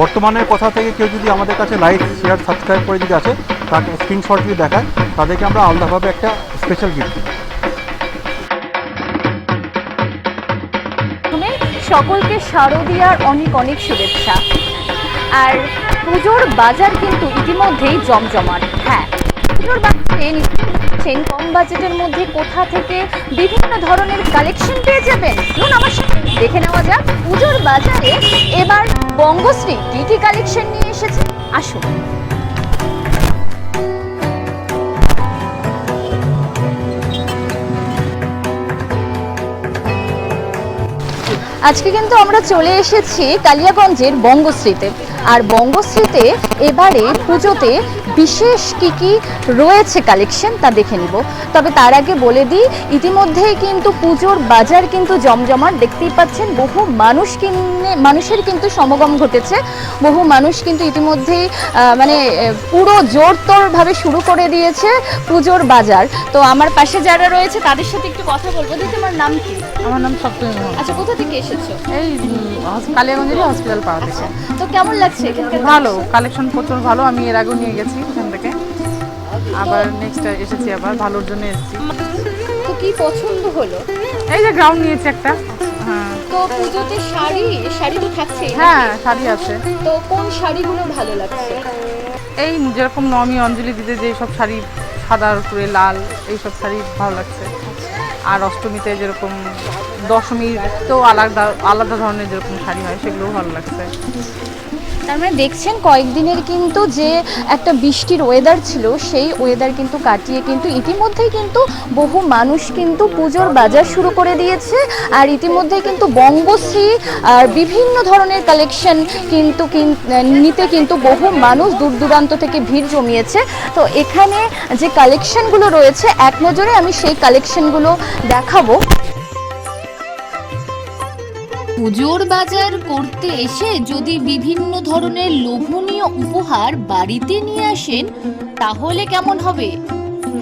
বর্তমানে কথা থেকে কেউ যদি আমাদের কাছে লাইক শেয়ার সাবস্ক্রাইব করে যদি আছে তাকে স্ক্রিনশট যদি দেখায়, তাদেরকে আমরা আলাদাভাবে একটা স্পেশাল গিফট দিই। সকলকে শারদীয়ার অনেক অনেক শুভেচ্ছা। আর পুজোর বাজার কিন্তু ইতিমধ্যেই জমজমাট। হ্যাঁ পুজোর বাজারে নিশ্চয়ই কম বাজেটের মধ্যে কোথা থেকে বিভিন্ন ধরনের কালেকশন পেয়ে যাবেন? চলুন আমার সাথে দেখে নেওয়া যাক, পুজোর বাজারে এবার বঙ্গশ্রী কী কী কালেকশন নিয়ে এসেছে। আসুন। আজকে কিন্তু আমরা চলে এসেছি কালিয়াগঞ্জের বঙ্গশ্রীতে। আর বঙ্গশ্রীতে এবারে পুজোতে বিশেষ কি কি রয়েছে কালেকশন তা দেখে নিব। তবে তার আগে বলে দিই, ইতিমধ্যেই কিন্তু পুজোর বাজার কিন্তু জমজমাট। দেখতেই পাচ্ছেন, বহু মানুষ কিনে, মানুষের কিন্তু সমাগম ঘটেছে। বহু মানুষ কিন্তু ইতিমধ্যেই মানে পুরো জোরতোরভাবে শুরু করে দিয়েছে পুজোর বাজার। তো আমার পাশে যারা রয়েছে, তাদের সাথে একটু কথা বলব। দিদি তোমার নাম কি? আমার নাম সপ্তমী মোহন আচ্ছা কোথা থেকে এসেছ? এই উম, হস- কালিয়াগঞ্জের হসপিটাল পাড়া থেকে। তো কেমন লাগছে এখানকার ভালো কালেকশন প্রচুর ভালো আমি এর আগেও নিয়ে গেছি এখান থেকে। আবার নেক্সট এসেছি আবার ভালোর জন্য এসেছি। তো কি পছন্দ হলো? এই যে গ্রাউন্ড নিয়েছি একটা। হ্যাঁ। তো পুজোতে শাড়ি শাড়ি তো থাকছে হ্যাঁ শাড়ি আছে। তো কোন শাড়িগুলো ভালো লাগছে? এই যেরকম নমি অঞ্জলি দিতে যে সব শাড়ি সাদার উপরে লাল এইসব শাড়ি ভালো লাগছে। আর অষ্টমীতে যেরকম দশমীর তো আলাদা আলাদা ধরনের যেরকম শাড়ি হয় সেগুলোও ভালো লাগছে। তার মানে দেখছেন কয়েকদিনের কিন্তু যে একটা বৃষ্টির ওয়েদার ছিল, সেই ওয়েদার কিন্তু কাটিয়ে কিন্তু ইতিমধ্যেই কিন্তু বহু মানুষ কিন্তু পুজোর বাজার শুরু করে দিয়েছে। আর ইতিমধ্যেই কিন্তু বঙ্গশ্রী আর বিভিন্ন ধরনের কালেকশন কিন্তু কিন- নিতে কিন্তু বহু মানুষ দূর দূরান্ত থেকে ভিড় জমিয়েছে। তো এখানে যে কালেকশনগুলো রয়েছে, এক নজরে আমি সেই কালেকশনগুলো দেখাবো। পুজোর বাজার করতে এসে যদি বিভিন্ন ধরনের লোভনীয় উপহার বাড়িতে নিয়ে আসেন, তাহলে কেমন হবে?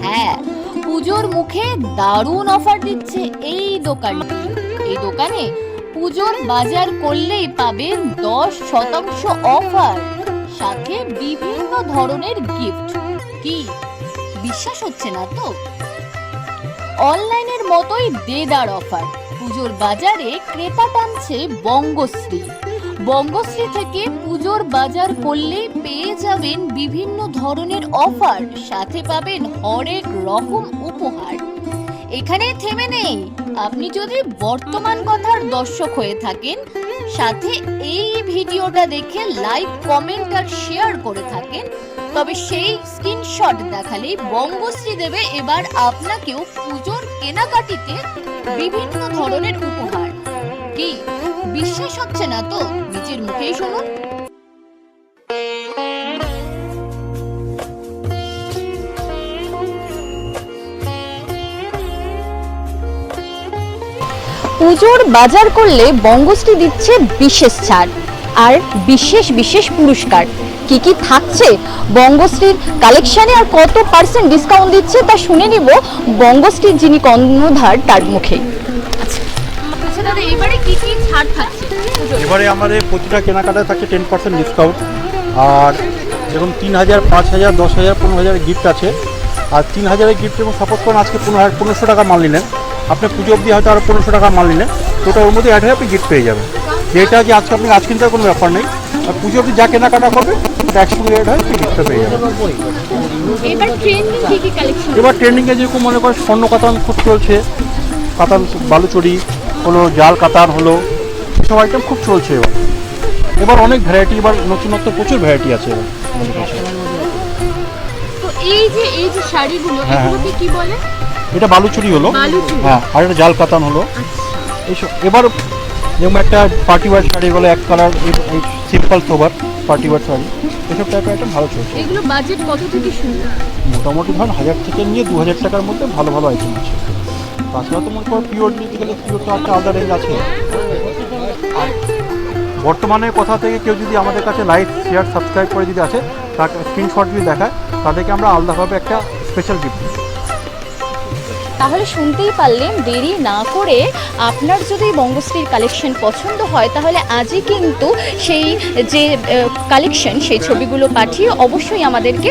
হ্যাঁ পুজোর মুখে দারুণ অফার দিচ্ছে এই দোকানটি। এই দোকানে পুজোর বাজার করলেই পাবেন দশ শতাংশ অফার, সাথে বিভিন্ন ধরনের গিফট কি? বিশ্বাস হচ্ছে না তো? অনলাইনের মতোই দেদার অফার। পুজোর বাজারে ক্রেতা টানছে বঙ্গশ্রী। বঙ্গশ্রী থেকে পুজোর বাজার করলে পেয়ে যাবেন বিভিন্ন ধরনের অফার, সাথে পাবেন হরেক রকম উপহার। এখানে থেমে নেই। আপনি যদি বর্তমান কথার দর্শক হয়ে থাকেন, সাথে এই ভিডিওটা দেখে লাইক, কমেন্ট আর শেয়ার করে থাকেন, তবে সেই স্ক্রিনশট দেখালেই বঙ্গশ্রী দেবে এবার আপনাকেও পুজোর কেনাকাটিতে বিভিন্ন ধরনের উপহার। কি? বিশ্বাস হচ্ছে না তো? নিজের মুখেই শুনুন। পুজোর বাজার করলে বঙ্গশ্রী দিচ্ছে বিশেষ ছাড়। আর বিশেষ বিশেষ পুরস্কার। কি কি থাকছে? বঙ্গশ্রীর কালেকশনে আর কত পার্সেন্ট ডিসকাউন্ট দিচ্ছে তা শুনে নিব বঙ্গশ্রীর যিনি কর্ণধার তার মুখে। এবারে আমাদের প্রতিটা কেনাকাটায় থাকছে টেন পার্সেন্ট ডিসকাউন্ট আর যেরকম তিন হাজার, পাঁচ হাজার, দশ হাজার, পনেরো হাজার গিফট আছে। আর তিন হাজারের গিফট এবং সাপোজ করেন আজকে পনেরো হাজার, পনেরোশো টাকা মাল নিলেন। আপনি পুজো অবধি হয়তো আরও পনেরোশো টাকা মাল নিলেন। তো ওর মধ্যে অ্যাড হয়ে আপনি গিফট পেয়ে যাবেন। যেটা যে আজকে আপনি আজ কিনতে কোনো ব্যাপার নেই। আর পুজো অবধি যা কেনাকাটা করবে একসঙ্গে অ্যাড হয় আপনি পেয়ে যাবেন। এবার ট্রেন্ডিংয়ে যেরকম মনে করেন স্বর্ণ কাতান খুব চলছে কাতান বালুচড়ি হলো জাল কাতান হলো এসব আইটেম খুব চলছে এবার। এবার অনেক ভ্যারাইটি এবার নতুনত্ব প্রচুর ভ্যারাইটি আছে এই যে এই যে শাড়িগুলো হ্যাঁ। এগুলোকে কি বলে? এটা বালুচুরি হলো। হ্যাঁ আর এটা জাল কাতান হলো। এইসব এবার যেমন একটা পার্টি ওয়ার শাড়ি বলে এক colour simple sober party wear sari এসব টাইপের আইটেম ভালো চলছে। এগুলো বাজেট কত থেকে শুরু? মোটামুটি ধর হাজার থেকে নিয়ে দু হাজার টাকার মধ্যে ভালো ভালো আইটেম আছে। তাছাড়া তো মনে করো পিওর নিতে গেলে পিওর তো একটা আলাদা রেঞ্জ আছে। বর্তমানে কথা থেকে কেউ যদি আমাদের কাছে লাইক শেয়ার সাবস্ক্রাইব করে যদি আছে তাকে স্ক্রিনশট যদি দেখায় তাদেরকে আমরা আলাদাভাবে একটা স্পেশাল গিফট দিই। তাহলে শুনতেই পারলেন, দেরি না করে আপনার যদি বঙ্গশ্রীর কালেকশন পছন্দ হয়, তাহলে আজই কিন্তু সেই, যে কালেকশন সেই ছবিগুলো পাঠিয়ে অবশ্যই আমাদেরকে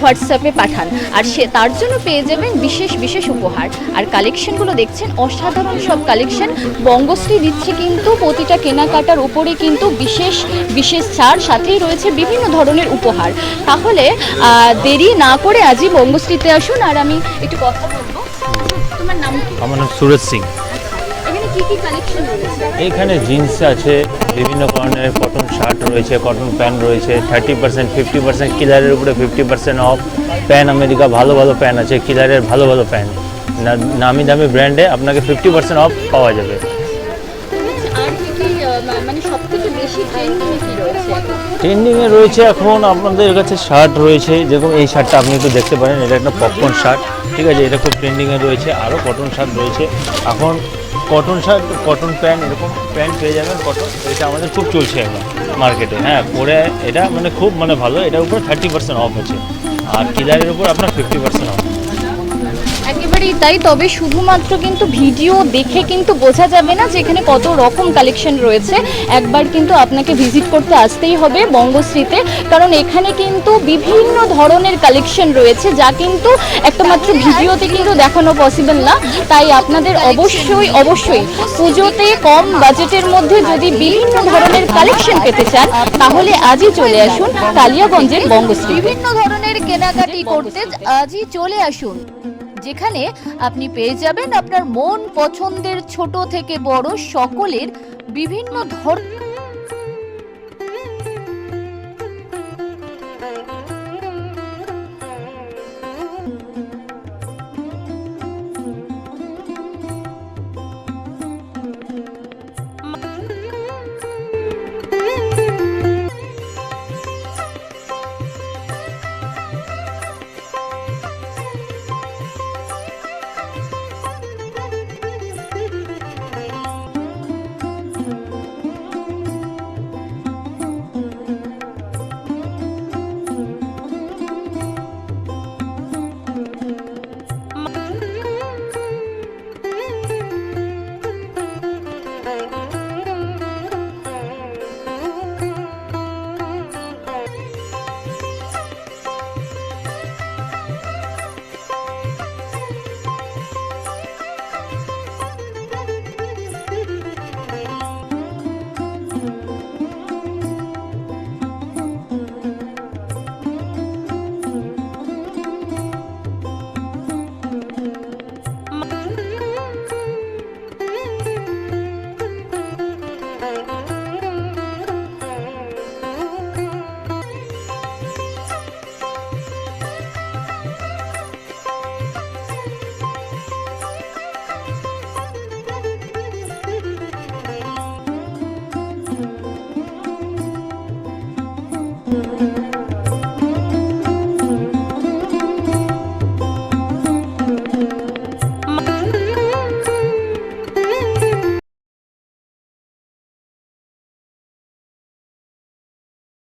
হোয়াটসঅ্যাপে পাঠান। আর সে, তার জন্য পেয়ে যাবেন বিশেষ বিশেষ উপহার। আর কালেকশনগুলো দেখছেন, অসাধারণ সব কালেকশন বঙ্গশ্রী দিচ্ছে কিন্তু প্রতিটা কেনাকাটার উপরে কিন্তু বিশেষ বিশেষ ছাড়। সাথেই রয়েছে বিভিন্ন ধরনের উপহার। তাহলে দেরি না করে আজই বঙ্গশ্রীতে আসুন। আর আমি একটু কথা বলব। তোমার নাম কি? আমার নাম সুরজ সিং। এখানে কি কি কালেকশন রয়েছে? এইখানে জিন্স আছে বিভিন্ন ধরনের কটন শার্ট রয়েছে কটন প্যান্ট রয়েছে থার্টি পার্সেন্ট ফিফটি পার্সেন্ট কিলারের উপরে fifty percent off pan America ভালো ভালো প্যান আছে কিলারের ভালো ভালো প্যান্ট নামি দামি ব্র্যান্ডে আপনাকে ফিফটি পার্সেন্ট অফ পাওয়া যাবে। মা- সব থেকে বেশি ট্রেন্ডিং রয়েছে? ট্রেন্ডিংয়ে রয়েছে এখন আপনাদের কাছে শার্ট রয়েছে। যেরকম এই শার্টটা আপনি একটু দেখতে পারেন। এটা একটা পপকর্ন শার্ট ঠিক আছে? এটা খুব ট্রেন্ডিংয়ে রয়েছে। আরও কটন শার্ট রয়েছে। এখন কটন শার্ট কটন প্যান্ট এরকম প্যান্ট পেয়ে যাবেন কটন এটা আমাদের খুব চলছে এখন মার্কেটে হ্যাঁ পরে এটা মানে খুব মানে ভালো। এটার উপর থার্টি পার্সেন্ট অফ আছে। আর কিলারের উপর আপনার ফিফটি পার্সেন্ট অফ একেবারেই তাই, তবে শুধুমাত্র কিন্তু ভিডিও দেখে কিন্তু বোঝা যাবে না যে এখানে কত রকম কালেকশন রয়েছে। একবার কিন্তু আপনাকে ভিজিট করতে আসতেই হবে বঙ্গশ্রীতে, কারণ এখানে কিন্তু বিভিন্ন ধরনের কালেকশন রয়েছে, যা কিন্তু একটা মাত্র ভিডিওতে কিন্তু দেখানো পসিবল না। তাই আপনাদের অবশ্যই অবশ্যই পুজোতে কম বাজেটের মধ্যে যদি বিভিন্ন ধরনের কালেকশন পেতে চান, তাহলে আজই চলে আসুন কালিয়াগঞ্জের বঙ্গশ্রী বিভিন্ন ধরনের কেনাকাটি করতে আজই চলে আসুন। যেখানে আপনি পেয়ে যাবেন আপনার মন পছন্দের ছোট থেকে বড় সকলের বিভিন্ন ধরনের